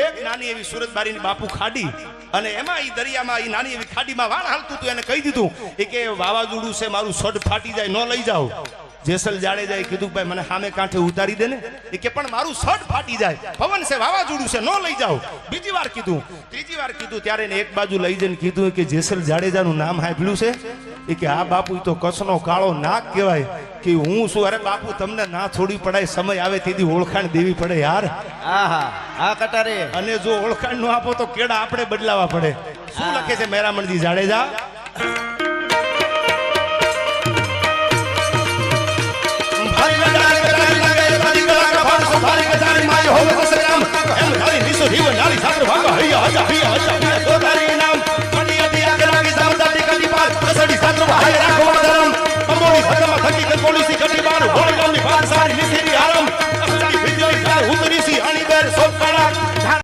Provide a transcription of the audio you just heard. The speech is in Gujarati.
એક નાની એવી સુરત બારીની બાપુ ખાડી અને એમાં એ દરિયામાં એ નાની એવી ખાડીમાં વાણ હાલતું હતું, એને કહી દીધું, એ કે વાવાઝોડું છે, મારું સડ ફાટી જાય, ન લઈ જાઓ. જેસલ જાડેજાએ કીધું ભાઈ મને સામે કાંઠે ઉતારી દે ને. એ કે પણ મારું શર્ટ ફાટી જાય. પવન છે વાવાઝોડું છે ન લઈ જાઓ. બીજી વાર કીધું. ત્રીજી વાર કીધું ત્યારે એને એક બાજુ લઈ જઈને કીધું કે જેસલ જાડેજાનું નામ સાંભળ્યું છે? એ કે આ બાપુ તો કચ્છનો કાળો નાક કહેવાય. કે હું શું અરે બાપુ તમને ના છોડી પડાય સમય આવે તેથી ઓળખાણ દેવી પડે યાર. હા કટારે. અને જો ઓળખાણ ન આપો તો કેડા આપણે બદલાવા પડે. શું લખે છે મેરામણજી જાડેજા? કાતરો હાય રાખવા ધરમ અમોની ભગમ થકી કકોડી સી કટી બાર, હોળી ગામની પાન સારી નિસેરી આરમ